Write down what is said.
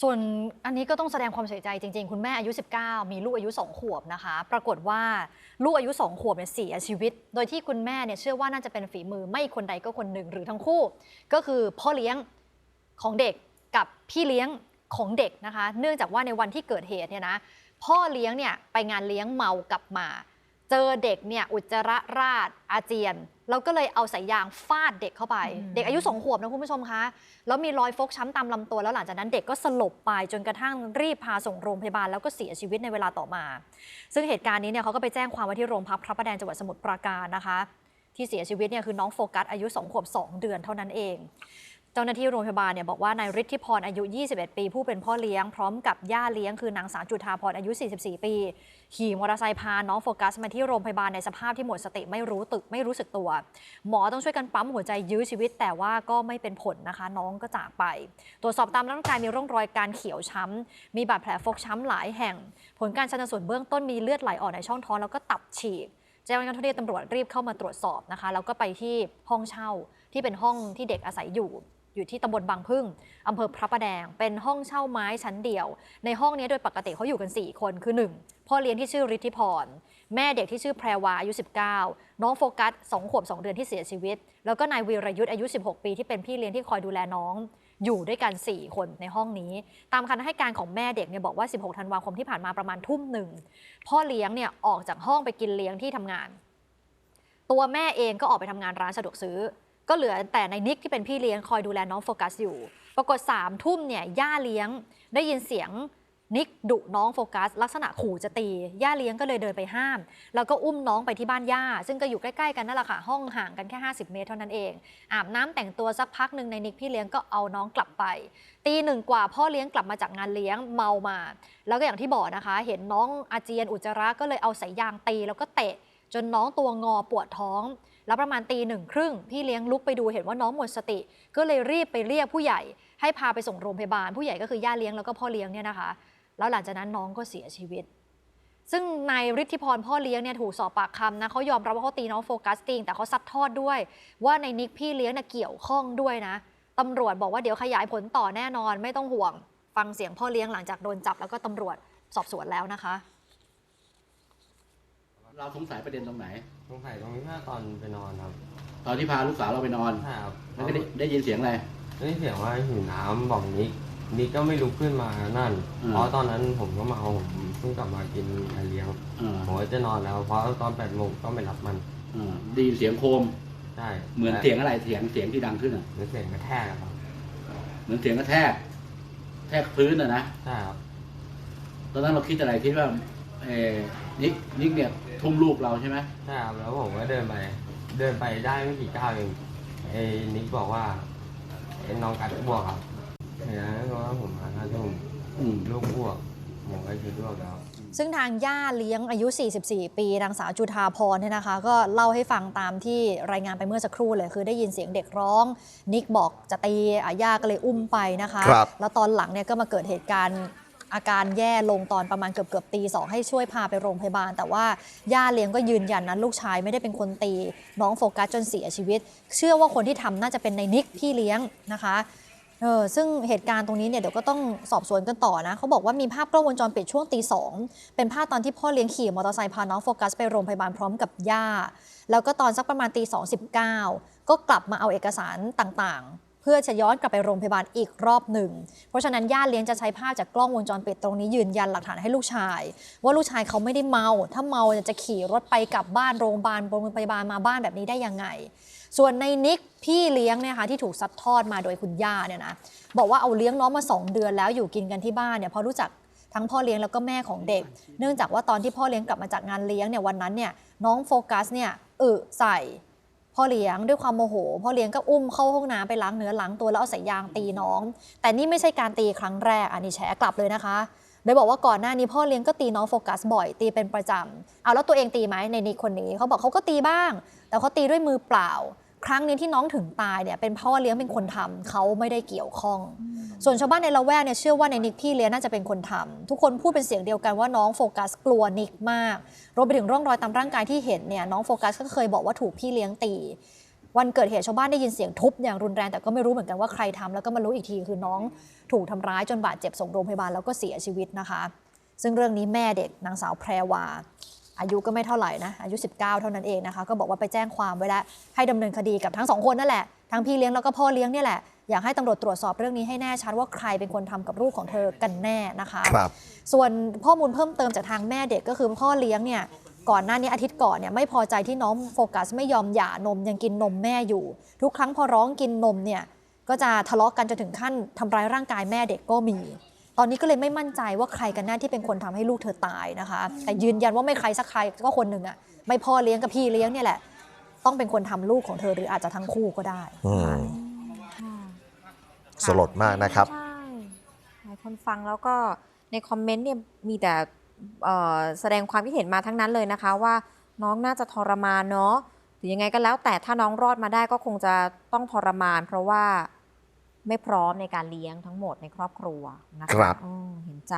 ส่วนอันนี้ก็ต้องแสดงความเสียใจจริง ๆ คุณแม่อายุ 19 มีลูกอายุ 2 ขวบนะคะ ปรากฏว่าลูกอายุ 2 ขวบเนี่ยเสียชีวิต โดยที่คุณแม่เนี่ยเชื่อว่าน่าจะเป็นฝีมือไม่คนใดก็คนหนึ่งหรือทั้งคู่ ก็คือพ่อเลี้ยงของเด็กกับพี่เลี้ยงของเด็กนะคะ เนื่องจากว่าในวันที่เกิดเหตุเนี่ยนะพ่อเลี้ยงเนี่ยไปงานเลี้ยงเมากลับมา เจอเด็กเนี่ยอุจจาระราดอาเจียน แล้วก็เลยเอาสายยางฟาดเด็กเข้าไปอืมเด็กอายุสองขวบนะคุณผู้ชมคะแล้วมีรอยฟกช้ำตามลำตัวแล้วหลังจากนั้นเด็กก็สลบไปจนกระทั่งรีบพาส่งโรงพยาบาลแล้วก็เสียชีวิตในเวลาต่อมา ซึ่งเหตุการณ์นี้เนี่ยเขาก็ไปแจ้งความไว้ที่โรงพักพระประแดงจังหวัดสมุทรปราการนะคะ ที่เสียชีวิตเนี่ยคือน้องโฟกัสอายุ2ขวบ2 เดือนเท่านั้นเอง เจ้าหน้าที่โรงพยาบาลเนี่ยบอกว่านายฤทธิพรอายุ 21 ปี ผู้เป็นพ่อเลี้ยงพร้อมกับย่าเลี้ยงคือนางสาวจุธาพรอายุ 44 ปี ขี่มอเตอร์ไซค์พาน้องโฟกัสมาที่โรงพยาบาลในสภาพที่หมดสติไม่รู้ตึกไม่รู้สึกตัว หมอต้องช่วยกันปั๊มหัวใจยื้อชีวิต แต่ว่าก็ไม่เป็นผลนะคะ น้องก็จากไป ตรวจสอบตามร่างกายมีร่องรอยการเขียวช้ำ มีบาดแผลฟกช้ำหลายแห่ง ผลการชันสูตรเบื้องต้นมีเลือดไหลออกในช่องท้องแล้วก็ตับฉีกเจ้าหน้าที่ตำรวจรีบเข้ามาตรวจสอบนะคะแล้วก็ไปที่ห้องเช่าที่เป็นห้องที่เด็กอาศัยอยู่ อยู่ที่ตำบลบางพึ่งอำเภอพระประแดง เป็นห้องเช่าไม้ชั้นเดียว ในห้องนี้โดยปกติเขาอยู่กัน 4 คนคือ 1 พ่อเลี้ยงที่ชื่อฤทธิพร แม่เด็กที่ชื่อแพรวาอายุ 19 น้องโฟกัส2ขวบ 2 เดือนที่เสียชีวิต แล้วก็นายวีรยุทธ์อายุ 16 ปีที่เป็นพี่เลี้ยงที่คอยดูแลน้องอยู่ด้วยกัน 4 คนในห้องนี้ ตามคำให้การของแม่เด็กเนี่ยบอกว่า 16 ธันวาคมที่ผ่านมาประมาณทุ่มหนึ่ง พ่อเลี้ยงเนี่ยออกจากห้องไปกินเลี้ยงที่ทำงาน ตัวแม่เองก็ออกไปทำงานร้านสะดวกซื้อ ก็เหลือแต่ในนิกที่เป็นพี่เลี้ยงคอยดูแลน้องโฟกัสอยู่ ปรากฏสามทุ่มเนี่ยย่าเลี้ยงได้ยินเสียงนิกดุน้องโฟกัส ลักษณะขู่จะตี ย่าเลี้ยงก็เลยเดินไปห้าม แล้วก็อุ้มน้องไปที่บ้านย่า ซึ่งก็อยู่ใกล้ๆกันนั่นแหละค่ะ ห้องห่างกันแค่ 50 เมตรเท่านั้นเอง อาบน้ำแต่งตัวสักพักหนึ่งในนิกพี่เลี้ยงก็เอาน้องกลับไป ตีหนึ่งกว่าพ่อเลี้ยงกลับมาจากงานเลี้ยงเมามา แล้วก็อย่างที่บอกนะคะ เห็นน้องอาเจียนอุจจาระก็เลยเอาสายยางตีแล้วก็เตะ จนน้องตัวงอปวดท้อง แล้วประมาณตีหนึ่งครึ่งพี่เลี้ยงลุกไปดูเห็นว่าน้องหมดสติ ก็เลยรีบไปเรียกผู้ใหญ่ ให้พาไปส่งโรงพยาบาล ผู้ใหญ่ก็คือย่าเลี้ยงแล้วก็พ่อเลี้ยงเนี่ยนะคะ แล้วหลังจากนั้นน้องก็เสียชีวิต ซึ่งนายฤทธิพรพ่อเลี้ยงเนี่ยถูกสอบปากคำนะเขายอมรับว่าเขาตีน้องโฟกัสจริงแต่เขาซัดทอดด้วย ว่าในนิกพี่เลี้ยงน่ะเกี่ยวข้องด้วยนะตำรวจบอกว่าเดี๋ยวขยายผลต่อแน่นอนไม่ต้องห่วง ฟังเสียงพ่อเลี้ยงหลังจากโดนจับแล้วก็ตำรวจสอบสวนแล้วนะคะ เราสงสัยประเด็นตรงไหน สงสัยตรงนี้ถ้าตอนไปนอนครับตอนที่พาลูกสาวเราไปนอนใช่ครับแล้วก็ได้ได้ยินเสียงอะไรได้ยินเสียงว่าหิวน้ำบอกนิกนิกก็ไม่ลุกขึ้นมานั่นอืมเพราะตอนนั้นผมก็เมาผมเพิ่งกลับมากินไอเลี้ยงเออผมก็จะนอนแล้ว เพราะตอนแปดโมงต้องไปรับมันเออได้ยินเสียงโคม ใช่เหมือนเสียงอะไรเสียงเสียงที่ดังขึ้นอะเหมือนเสียงกระแทกอะครับเหมือนเสียงกระแทกแทกพื้นอะนะใช่ครับตอนนั้นเราคิดอะไรคิดว่า เออนิกนิกเนี่ยทุ่มลูกเราใช่ไหมใช่ครับแล้วผมก็เดินไป เดินไปได้ไม่กี่ก้าวเองไอ้นิกบอกว่าไอ้น้องกัดบวกครับเห็นไหมเพราะว่าผมมาห้าทุ่มอืมลูกบวกผมก็คิดบวกแล้ว ซึ่งทางย่าเลี้ยงอายุ 44 ปี นางสาวจุธาพรเนี่ยนะคะ ก็เล่าให้ฟังตามที่รายงานไปเมื่อสักครู่เลย คือได้ยินเสียงเด็กร้อง นิกบอกจะตีอาย่าก็เลยอุ้มไปนะคะ ครับ แล้วตอนหลังเนี่ยก็มาเกิดเหตุการณ์ อาการแย่ลงตอนประมาณเกือบเกือบตีสองให้ช่วยพาไปโรงพยาบาล แต่ว่าย่าเลี้ยงก็ยืนยันนะลูกชายไม่ได้เป็นคนตี น้องโฟกัสจนเสียชีวิต เชื่อว่าคนที่ทำน่าจะเป็นในนิกพี่เลี้ยงนะคะเออซึ่งเหตุการณ์ตรงนี้เนี่ยเดี๋ยวก็ต้องสอบสวนกันต่อนะเขาบอกว่ามีภาพกล้องวงจรปิดช่วงตีสองเป็นภาพตอนที่พ่อเลี้ยงขี่มอเตอร์ไซค์พาน้องโฟกัสไปโรงพยาบาลพร้อมกับย่า แล้วก็ตอนสักประมาณตีสองสิบเก้าก็กลับมาเอาเอกสารต่างๆ เพื่อจะย้อนกลับไปโรงพยาบาลอีกรอบหนึ่ง เพราะฉะนั้นย่าเลี้ยงจะใช้ภาพจากกล้องวงจรปิดตรงนี้ยืนยันหลักฐานให้ลูกชาย ว่าลูกชายเขาไม่ได้เมา ถ้าเมาจะขี่รถไปกลับบ้านโรงพยาบาลโรงพยาบาลมาบ้านแบบนี้ได้ยังไง ส่วนในนิกพี่เลี้ยงเนี่ยค่ะที่ถูกซัดทอดมาโดยคุณย่าเนี่ยนะบอกว่าเอาเลี้ยงน้องมา 2 เดือนแล้วอยู่กินกันที่บ้านเนี่ยเพราะรู้จักทั้งพ่อเลี้ยงแล้วก็แม่ของเด็ก เนื่องจากว่าตอนที่พ่อเลี้ยงกลับมาจากงานเลี้ยงเนี่ยวันนั้นเนี่ยน้องโฟกัสเนี่ยเออใส่ พ่อเลี้ยงด้วยความโมโห พ่อเลี้ยงก็อุ้มเข้าห้องน้ำไปล้างเนื้อล้างตัวแล้วเอาสายยางตีน้อง แต่นี่ไม่ใช่การตีครั้งแรกอันนี้แฉกลับเลยนะคะโดยบอกว่าก่อนหน้านี้พ่อเลี้ยงก็ตีน้องโฟกัสบ่อยตีเป็นประจำเอาแล้วตัวเองตีไหมในนิกคนนี้เขาบอกเขาก็ตีบ้าง แต่เขาตีด้วยมือเปล่า ครั้งนี้ที่น้องถึงตายเนี่ยเป็นพ่อเลี้ยงเป็นคนทำเขาไม่ได้เกี่ยวข้อง ส่วนชาวบ้านในละแวกเนี่ยเชื่อว่าในนิกพี่เลี้ยงน่าจะเป็นคนทำทุกคนพูดเป็นเสียงเดียวกันว่าน้องโฟกัสกลัวนิกมากรวมไปถึงร่องรอยตามร่างกายที่เห็นเนี่ยน้องโฟกัสก็เคยบอกว่าถูกพี่เลี้ยงตีวันเกิดเหตุชาวบ้านได้ยินเสียงทุบอย่างรุนแรงแต่ก็ไม่รู้เหมือนกันว่าใครทำแล้วก็มารู้อีกทีคือน้องถูกทำร้ายจนบาดเจ็บส่งโรงพยาบาลแล้วก็เสียชีวิตนะคะ ซึ่งเรื่องนี้แม่เด็กนางสาวแพรวา อายุก็ไม่เท่าไหร่นะอายุ 19 เท่านั้นเองนะคะ ก็บอกว่าไปแจ้งความไว้แล้วให้ดำเนินคดีกับทั้งสองคนนั่นแหละทั้งพี่เลี้ยงแล้วก็พ่อเลี้ยงเนี่ยแหละ อยากให้ตำรวจตรวจสอบเรื่องนี้ให้แน่ชัดว่าใครเป็นคนทำกับลูกของเธอกันแน่นะคะครับส่วนข้อมูลเพิ่มเติมจากทางแม่เด็กก็คือพ่อเลี้ยงเนี่ยก่อนหน้านี้อาทิตย์ก่อนเนี่ยไม่พอใจที่น้องโฟกัสไม่ยอมหย่านมยังกินนมแม่อยู่ ทุกครั้งพอร้องกินนมเนี่ยก็จะทะเลาะกันจนถึงขั้นทำร้ายร่างกายแม่เด็กก็มี ตอนนี้ก็เลยไม่มั่นใจว่าใครกันแน่ที่เป็นคนทำให้ลูกเธอตายนะคะ แต่ยืนยันว่าไม่ใครสักใครก็คนหนึ่งอะไม่พ่อเลี้ยงกับพี่เลี้ยงเนี่ยแหละ ต้องเป็นคนทำลูกของเธอหรืออาจจะทั้งคู่ก็ได้อืมค่ะ สลดมากนะครับ ใช่หลายคนฟังแล้วก็ในคอมเมนต์เนี่ยมีแต่เอ่อแสดงความคิดเห็นมาทั้งนั้นเลยนะคะว่าน้องน่าจะทรมานเนาะหรือยังไงก็แล้ว แต่ถ้าน้องรอดมาได้ก็คงจะต้องทรมาน เพราะว่าไม่พร้อมในการเลี้ยงทั้งหมดในครอบครัวนะคะครับ อืมเห็นใจ